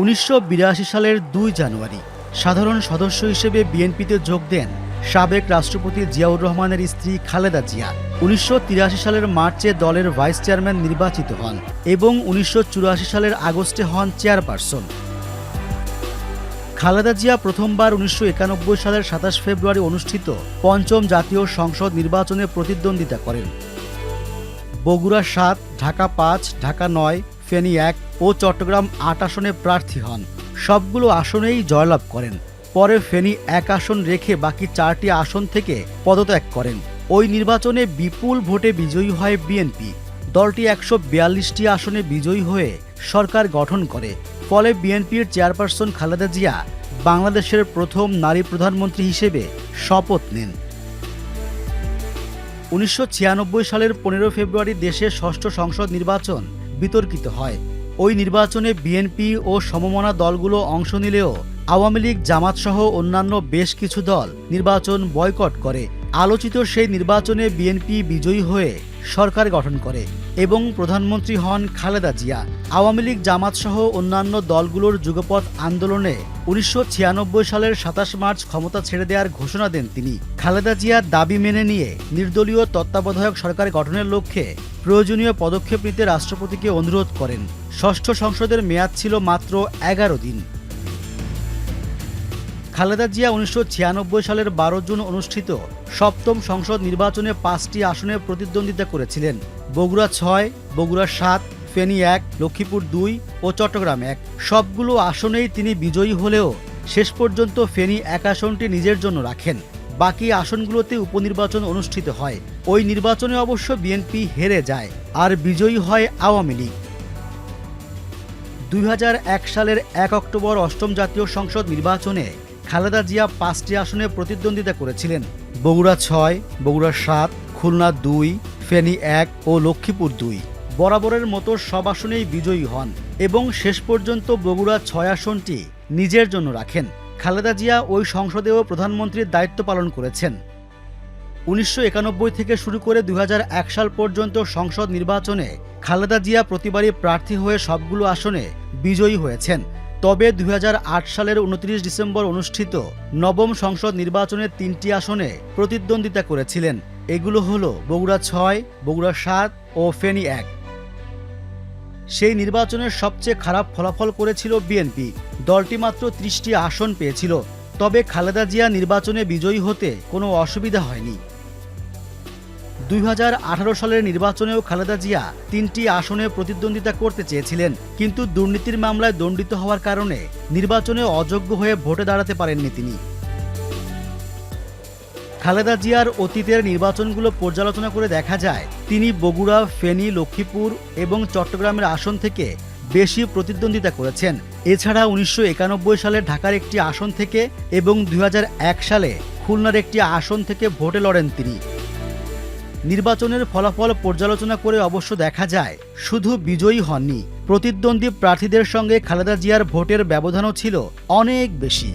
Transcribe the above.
উনিশশো বিরাশি সালের দুই জানুয়ারি, সাধারণ সদস্য হিসেবে বিএনপিতে যোগ দেন সাবেক রাষ্ট্রপতি জিয়াউর রহমানের স্ত্রী খালেদা জিয়া। উনিশশো তিরাশি সালের মার্চে দলের ভাইস চেয়ারম্যান নির্বাচিত হন এবং উনিশশো চুরাশি সালের আগস্টে হন চেয়ারপারসন। খালেদা জিয়া প্রথমবার উনিশশো একানব্বই সালের সাতাশ ফেব্রুয়ারি অনুষ্ঠিত পঞ্চম জাতীয় সংসদ নির্বাচনে প্রতিদ্বন্দ্বিতা করেন। বগুড়া সাত, ঢাকা পাঁচ, ঢাকা নয় ফেনী এক ও চট্টগ্রাম আট আসনে প্রার্থী হন। সবগুলো আসনেই জয়লাভ করেন। পরে ফেনী এক আসন রেখে বাকি চারটি আসন থেকে পদত্যাগ করেন। ওই নির্বাচনে বিপুল ভোটে বিজয়ী হয় বিএনপি। দলটি একশো বিয়াল্লিশটি আসনে বিজয়ী হয়ে সরকার গঠন করে। ফলে বিএনপির চেয়ারপারসন খালেদা জিয়া বাংলাদেশের প্রথম নারী প্রধানমন্ত্রী হিসেবে শপথ নেন। উনিশশো ছিয়ানব্বই সালের পনেরো ফেব্রুয়ারি দেশে ষষ্ঠ সংসদ নির্বাচন বিতর্কিত হয়। ওই নির্বাচনে বিএনপি ও সমমনা দলগুলো অংশ নিলেও আওয়ামী লীগ জামাতসহ অন্যান্য বেশ কিছু দল নির্বাচন বয়কট করে। আলোচিত সেই নির্বাচনে বিএনপি বিজয়ী হয়ে সরকার গঠন করে। এবং প্রধানমন্ত্রী হন খালেদা জিয়া। আওয়ামী লীগ, জামাত সহ অন্যান্য দলগুলোর যুগপৎ আন্দোলনে উনিশশো ছিয়ানব্বই সালের সাতাশ মার্চ ক্ষমতা ছেড়ে দেওয়ার ঘোষণা দেন তিনি। খালেদা জিয়ার দাবি মেনে নিয়ে নির্দলীয় তত্ত্বাবধায়ক সরকার গঠনের লক্ষ্যে প্রয়োজনীয় পদক্ষেপ নিতে রাষ্ট্রপতিকে অনুরোধ করেন। ষষ্ঠ সংসদের মেয়াদ ছিল মাত্র এগারো দিন। খালেদা জিয়া উনিশশো ছিয়ানব্বই সালের বারো জুন অনুষ্ঠিত সপ্তম সংসদ নির্বাচনে পাঁচটি আসনে প্রতিদ্বন্দ্বিতা করেছিলেন। বগুড়া ছয়, বগুড়া সাত, ফেনী এক, লক্ষ্মীপুর দুই ও চট্টগ্রাম এক। সবগুলো আসনেই তিনি বিজয়ী হলেও শেষ পর্যন্ত ফেনী এক আসনটি নিজের জন্য রাখেন। বাকি আসনগুলোতে উপনির্বাচন অনুষ্ঠিত হয়। ওই নির্বাচনে অবশ্য বিএনপি হেরে যায়, আর বিজয়ী হয় আওয়ামী লীগ। দুই হাজার এক সালের এক অক্টোবর অষ্টম জাতীয় সংসদ নির্বাচনে খালেদা জিয়া পাঁচটি আসনে প্রতিদ্বন্দ্বিতা করেছিলেন। বগুড়া ছয়, বগুড়া সাত, খুলনা দুই, ফেনী এক ও লক্ষ্মীপুর দুই। বরাবরের মতো সব আসনেই বিজয়ী হন এবং শেষ পর্যন্ত বগুড়া ছয় আসনটি নিজের জন্য রাখেন। খালেদা জিয়া ওই সংসদেও প্রধানমন্ত্রীর দায়িত্ব পালন করেছেন। উনিশশো একানব্বই থেকে শুরু করে দু হাজার এক সাল পর্যন্ত সংসদ নির্বাচনে খালেদা জিয়া প্রতিবারই প্রার্থী হয়ে সবগুলো আসনে বিজয়ী হয়েছেন। তবে দু হাজার আট সালের উনত্রিশ ডিসেম্বর অনুষ্ঠিত নবম সংসদ নির্বাচনের তিনটি আসনে প্রতিদ্বন্দ্বিতা করেছিলেন। এগুলো হল বগুড়া ছয়, বগুড়া সাত ও ফেনী এক। সেই নির্বাচনের সবচেয়ে খারাপ ফলাফল করেছিল বিএনপি। দলটি মাত্র ত্রিশটি আসন পেয়েছিল। তবে খালেদা জিয়া নির্বাচনে বিজয়ী হতে কোনো অসুবিধা হয়নি। দুই হাজার আঠারো সালের নির্বাচনেও খালেদা জিয়া তিনটি আসনে প্রতিদ্বন্দ্বিতা করতে চেয়েছিলেন, কিন্তু দুর্নীতির মামলায় দণ্ডিত হওয়ার কারণে নির্বাচনে অযোগ্য হয়ে ভোটে দাঁড়াতে পারেননি তিনি। খালেদা জিয়ার অতীতের নির্বাচনগুলো পর্যালোচনা করে দেখা যায়, তিনি বগুড়া, ফেনী, লক্ষ্মীপুর এবং চট্টগ্রামের আসন থেকে বেশি প্রতিদ্বন্দ্বিতা করেছেন। এছাড়া উনিশশো একানব্বই সালে ঢাকার একটি আসন থেকে এবং দুই হাজার এক সালে খুলনার একটি আসন থেকে ভোটে লড়েন তিনি। নির্বাচনের ফলাফল পর্যালোচনা করে অবশ্য দেখা যায়, শুধু বিজয়ী হননি। প্রতিদ্বন্দ্বী প্রার্থীদের সঙ্গে খালেদা জিয়ার ভোটের ব্যবধানও ছিল অনেক বেশি।